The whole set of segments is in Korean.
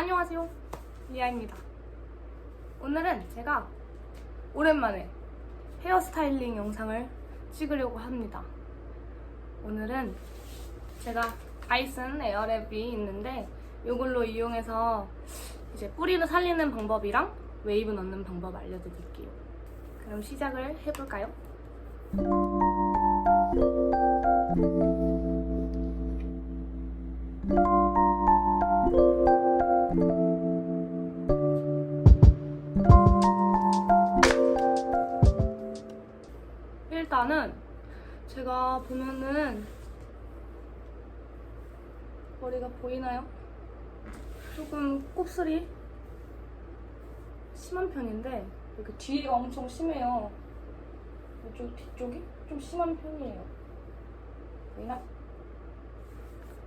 안녕하세요. 리아입니다. 오늘은 제가 오랜만에 헤어스타일링 영상을 찍으려고 합니다. 오늘은 제가 아이슨 에어랩이 있는데 이걸로 이용해서 이제 뿌리를 살리는 방법이랑 웨이브 넣는 방법 알려드릴게요. 그럼 시작을 해볼까요? 일단은 제가 보면은 머리가 보이나요? 조금 곱슬이 심한 편인데 이렇게 뒤가 엄청 심해요. 이쪽 뒤쪽이 좀 심한 편이에요. 보이나?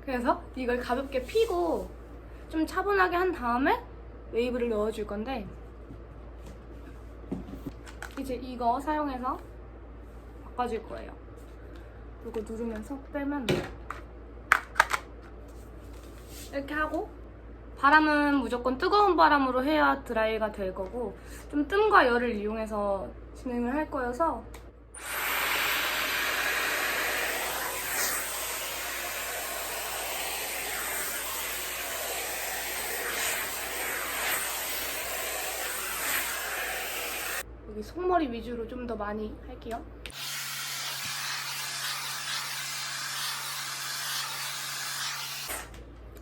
그래서 이걸 가볍게 피고 좀 차분하게 한 다음에 웨이브를 넣어줄 건데 이제 이거 사용해서 바꿔줄 거예요. 이거 누르면서 빼면 돼요. 이렇게 하고 바람은 무조건 뜨거운 바람으로 해야 드라이가 될 거고 좀 뜸과 열을 이용해서 진행을 할 거여서 여기 속머리 위주로 좀 더 많이 할게요.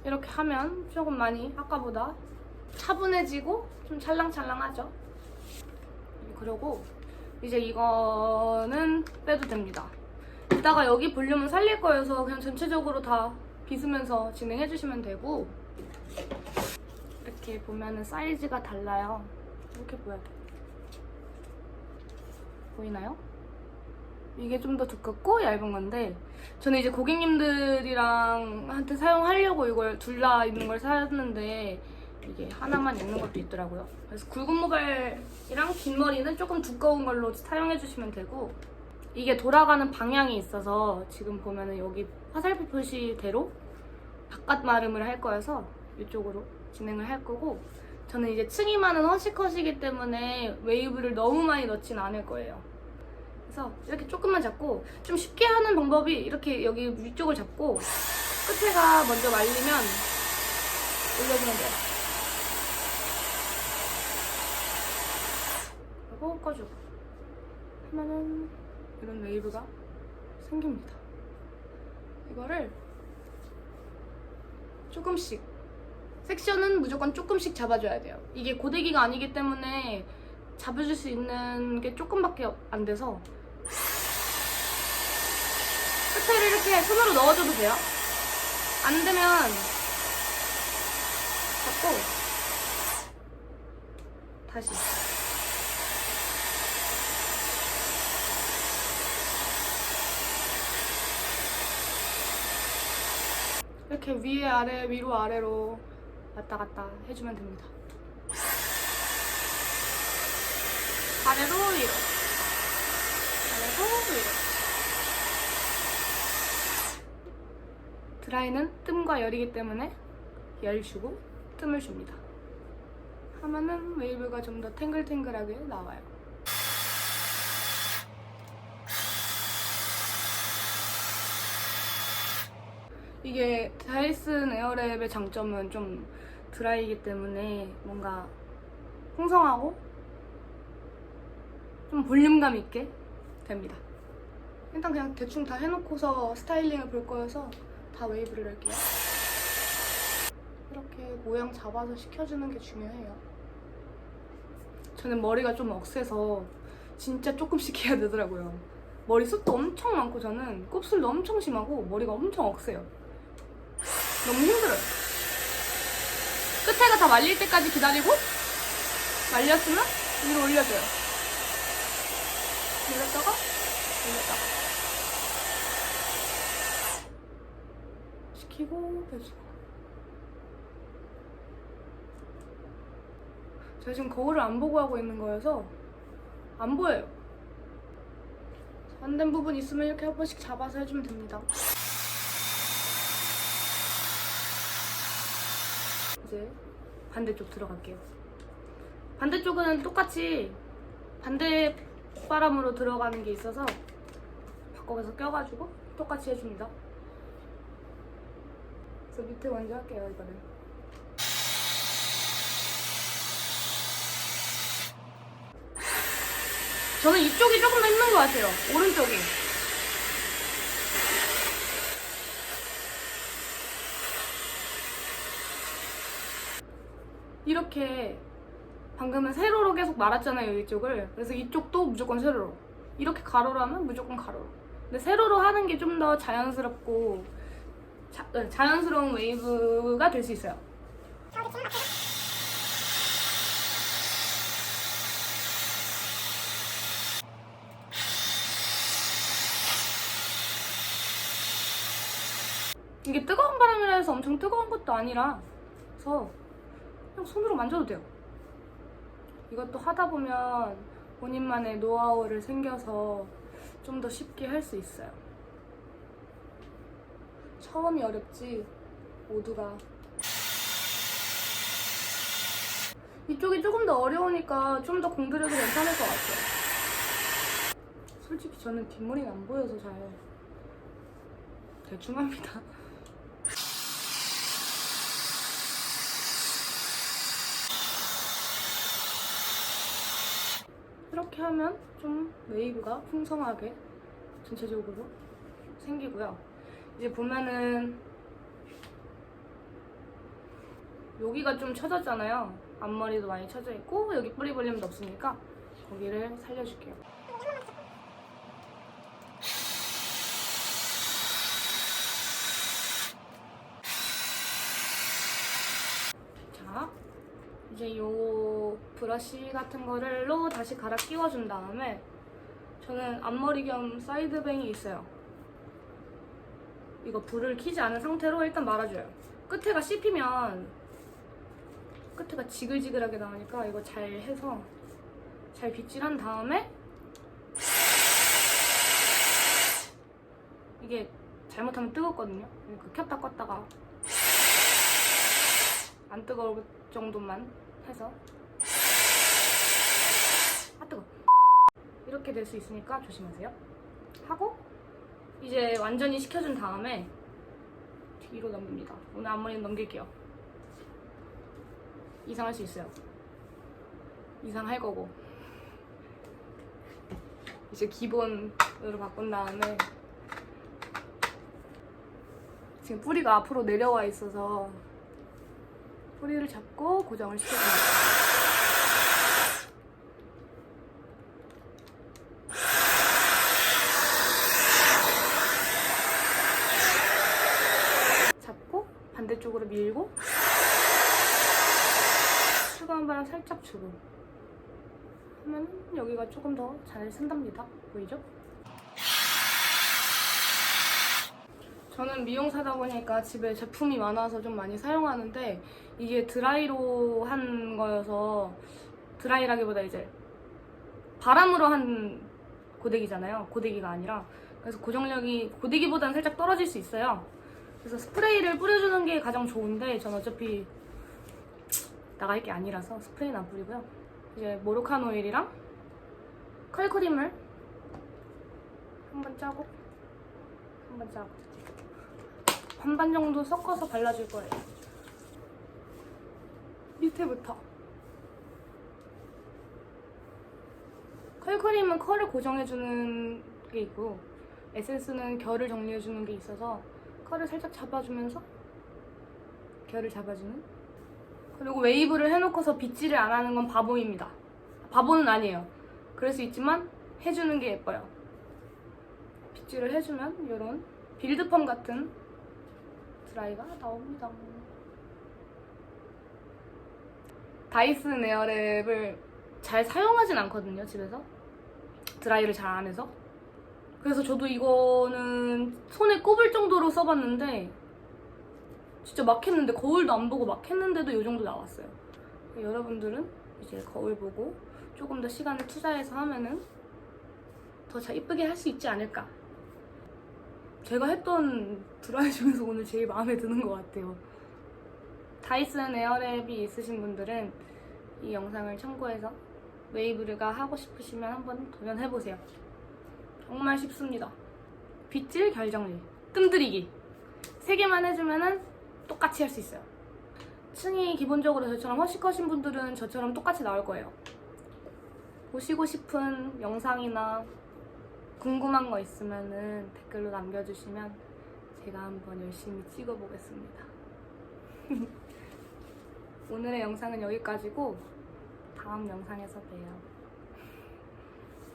이렇게 하면 조금 많이 아까보다 차분해지고 좀 찰랑찰랑하죠. 그리고 이제 이거는 빼도 됩니다. 이따가 여기 볼륨은 살릴 거여서 그냥 전체적으로 다 빗으면서 진행해 주시면 되고 이렇게 보면은 사이즈가 달라요. 이렇게 보여야 돼. 보이나요? 이게 좀 더 두껍고 얇은 건데 저는 이제 고객님들이랑 한테 사용하려고 이걸 둘 다 있는 걸 샀는데 이게 하나만 있는 것도 있더라고요. 그래서 굵은 모발이랑 긴 머리는 조금 두꺼운 걸로 사용해 주시면 되고 이게 돌아가는 방향이 있어서 지금 보면은 여기 화살표 표시대로 바깥 마름을 할 거여서 이쪽으로 진행을 할 거고 저는 이제 층이 많은 허시컷이기 때문에 웨이브를 너무 많이 넣진 않을 거예요. 그래서 이렇게 조금만 잡고 좀 쉽게 하는 방법이 이렇게 여기 위쪽을 잡고 끝에가 먼저 말리면 올려주면 돼요. 그리고 꺼주고 하면은 이런 웨이브가 생깁니다. 이거를 조금씩 섹션은 무조건 조금씩 잡아줘야 돼요. 이게 고데기가 아니기 때문에 잡아줄 수 있는 게 조금밖에 안 돼서 끝에를 이렇게 손으로 넣어줘도 돼요. 안 되면 잡고 다시 이렇게 위에 아래 위로 아래로 왔다 갔다 해주면 됩니다. 아래로 위로 아래로 위로 드라이는 뜸과 열이기 때문에 열 주고 뜸을 줍니다. 하면은 웨이브가 좀 더 탱글탱글하게 나와요. 이게 다이슨 에어랩의 장점은 좀 드라이기 때문에 뭔가 풍성하고 좀 볼륨감 있게 됩니다. 일단 그냥 대충 다 해놓고서 스타일링을 볼 거여서 다 웨이브를 할게요. 이렇게 모양 잡아서 식혀주는 게 중요해요. 저는 머리가 좀 억세서 진짜 조금씩 해야 되더라고요. 머리 숱도 엄청 많고 저는 곱슬도 엄청 심하고 머리가 엄청 억세요. 너무 힘들어요. 끝에가 다 말릴 때까지 기다리고 말렸으면 위로 올려줘요. 올렸다가 올렸다가 시키고 빼주고 제가 지금 거울을 안 보고 하고 있는 거여서 안 보여요. 안 된 부분 있으면 이렇게 한 번씩 잡아서 해주면 됩니다. 이제 반대쪽 들어갈게요. 반대쪽은 똑같이 반대 바람으로 들어가는 게 있어서 바꿔서 껴가지고 똑같이 해줍니다. 그래서 밑에 먼저 할게요, 이거는. 저는 이쪽이 조금 더 힘든 것 같아요. 오른쪽이. 이렇게 방금은 세로로 계속 말았잖아요 이쪽을 그래서 이쪽도 무조건 세로로 이렇게 가로로 하면 무조건 가로로 근데 세로로 하는 게 좀 더 자연스럽고 자, 네, 자연스러운 웨이브가 될 수 있어요 이게 뜨거운 바람이라 해서 엄청 뜨거운 것도 아니라 그래서 그냥 손으로 만져도 돼요. 이것도 하다 보면 본인만의 노하우를 생겨서 좀 더 쉽게 할 수 있어요. 처음이 어렵지 모두가 이쪽이 조금 더 어려우니까 좀 더 공들여도 괜찮을 것 같아요. 솔직히 저는 뒷머리가 안 보여서 잘 대충 합니다. 이렇게 하면 좀 웨이브가 풍성하게 전체적으로 생기고요. 이제 보면은 여기가 좀 쳐졌잖아요. 앞머리도 많이 쳐져 있고 여기 뿌리 볼륨도 없으니까 거기를 살려줄게요. 자, 이제 요 브러쉬 같은 거를로 다시 갈아 끼워준 다음에 저는 앞머리 겸 사이드뱅이 있어요. 이거 불을 켜지 않은 상태로 일단 말아줘요. 끝에가 씹히면 끝에가 지글지글하게 나오니까 이거 잘 해서 잘 빗질한 다음에 이게 잘못하면 뜨겁거든요. 그러니까 켰다 껐다가 안 뜨거울 정도만 해서 아 뜨거 이렇게 될 수 있으니까 조심하세요 하고 이제 완전히 식혀준 다음에 뒤로 넘깁니다. 오늘 앞머리는 넘길게요. 이상할 수 있어요. 이상할 거고. 이제 기본으로 바꾼 다음에 지금 뿌리가 앞으로 내려와 있어서 뿌리를 잡고 고정을 시켜줍니다. 잡고 반대 쪽으로 밀고 뜨거운 바람 살짝 주고 하면 여기가 조금 더 잘 쓴답니다. 보이죠? 저는 미용사다 보니까 집에 제품이 많아서 좀 많이 사용하는데 이게 드라이로 한 거여서 드라이라기보다 이제 바람으로 한 고데기잖아요. 고데기가 아니라 그래서 고정력이 고데기보다는 살짝 떨어질 수 있어요. 그래서 스프레이를 뿌려주는 게 가장 좋은데 전 어차피 나갈 게 아니라서 스프레이는 안 뿌리고요. 이제 모로칸 오일이랑 컬크림을 한 번 짜고 한 번 짜고 반반 정도 섞어서 발라줄 거예요. 밑에부터. 컬크림은 컬을 고정해주는 게 있고 에센스는 결을 정리해주는 게 있어서 컬을 살짝 잡아주면서 결을 잡아주는 그리고 웨이브를 해놓고서 빗질을 안 하는 건 바보입니다. 바보는 아니에요. 그럴 수 있지만 해주는 게 예뻐요. 빗질을 해주면 이런 빌드펌 같은 드라이가 나옵니다. 다이슨 에어랩을 잘 사용하진 않거든요, 집에서. 드라이를 잘 안 해서. 그래서 저도 이거는 손에 꼽을 정도로 써봤는데, 진짜 막 했는데, 거울도 안 보고 막 했는데도 이 정도 나왔어요. 여러분들은 이제 거울 보고 조금 더 시간을 투자해서 하면은 더 잘 이쁘게 할 수 있지 않을까. 제가 했던 드라이 중에서 오늘 제일 마음에 드는 것 같아요. 다이슨 에어랩이 있으신 분들은 이 영상을 참고해서 웨이브르가 하고 싶으시면 한번 도전해보세요. 정말 쉽습니다. 빗질 결정리, 뜸들이기 세 개만 해주면은 똑같이 할 수 있어요. 층이 기본적으로 저처럼 허식하신 분들은 저처럼 똑같이 나올 거예요. 보시고 싶은 영상이나 궁금한 거 있으면은 댓글로 남겨주시면 제가 한번 열심히 찍어보겠습니다. 오늘의 영상은 여기까지고 다음 영상에서 봬요.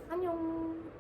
안녕.